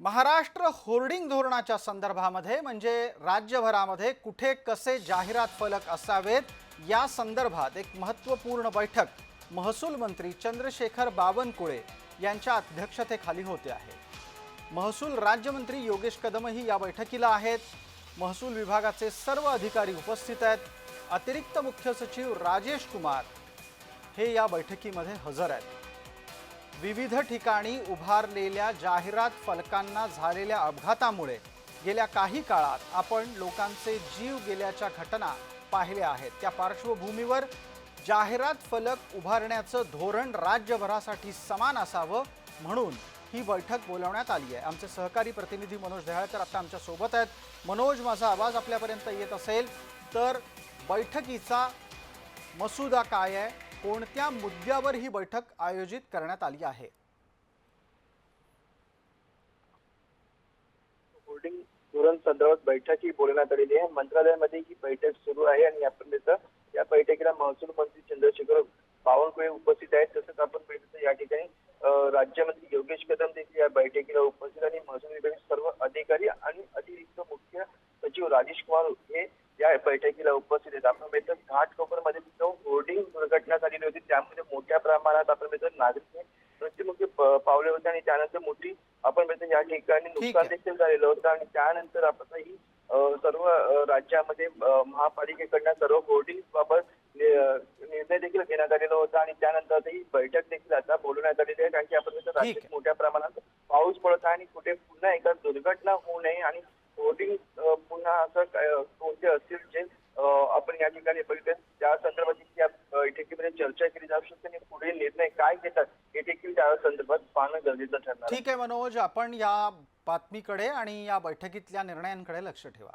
Maharashtra hoarding धोरणाच्या संदर्भामध्ये म्हणजे राज्यभरामध्ये कुठे कसे जाहिरात फलक असावेत या संदर्भात एक महत्त्वपूर्ण बैठक महसूल मंत्री चंद्रशेखर बावनकुळे यांच्या अध्यक्षतेखाली होते आहे. महसूल राज्यमंत्री योगेश कदमही या बैठकीला आहेत. महसूल विभागाचे सर्व अधिकारी उपस्थित आहेत. अतिरिक्त मुख्य सचिव राजेश कुमार हे या बैठकीमध्ये हजर आहेत. विविध ठिकाणी उभारलेल्या जाहिरात फलकांना झालेल्या अपघातामुळे गेल्या काही काळात आपण लोकांचे जीव गेल्याच्या घटना पाहिल्या आहेत. त्या पार्श्वभूमीवर जाहिरात फलक उभारण्याचं धोरण राज्यभरासाठी समान असावं म्हणून ही बैठक बोलावण्यात आली आहे. आमचे सहकारी प्रतिनिधी मनोज दहाळकर आता आमच्यासोबत आहेत. मनोज माझा आवाज आपल्यापर्यंत येत असेल तर बैठकीचा मसुदा काय आहे? कोणत्या मुद्द्यावर ही बैठक आयोजित करण्यात आली आहे? होर्डिंग धोरण संदर्भात बैठक ही बोलवण्यात आलेली आहे. मंत्रालयामध्ये ही बैठक सुरू आहे आणि आपण त्याचं या बैठकीला महसूल मंत्री चंद्रशेखर बावनकुळे उपस्थित आहेत. तसंच आपण बघितलं या ठिकाणी राज्यमंत्री योगेश कदम देखील या बैठकीला उपस्थित आणि महसूल विभागाचे सर्व अधिकारी आणि अतिरिक्त मुख्य सचिव राजेश कुमार हे या बैठकीला उपस्थित आहेत. आपण बघितलं घाटकोपरमध्ये होर्डिंग दुर्घटना झालेली होती त्यामध्ये मोठ्या प्रमाणात आपण बघितलं नागरिक हे मृत्युमुखी पावले होते आणि त्यानंतर मोठी आपण बघितलं या ठिकाणी नुकसान. देखील झालेलं होतं आणि त्यानंतर आपण ही सर्व राज्यामध्ये महापालिकेकडनं सर्व होर्डिंग बाबत निर्णय देखील घेण्यात आलेला होता आणि त्यानंतर ही बैठक देखील आता बोलवण्यात आलेली आहे कारण की आपण राज्यात. मोठ्या प्रमाणात पाऊस पडत आहे आणि कुठे पुन्हा एकदा दुर्घटना होऊ नये आणि होर्डिंग अ, पुन्हा असं कोणते असतील जे आपण या ठिकाणी बघितले त्या संदर्भात बैठकीमध्ये चर्चा केली जाऊ शकते आणि पुढे निर्णय काय घेतात हे देखील त्या संदर्भात पाहणं गरजेचं ठरणार ठीक आहे मनोज आपण या बातमीकडे आणि या बैठकीतल्या निर्णयांकडे लक्ष ठेवा.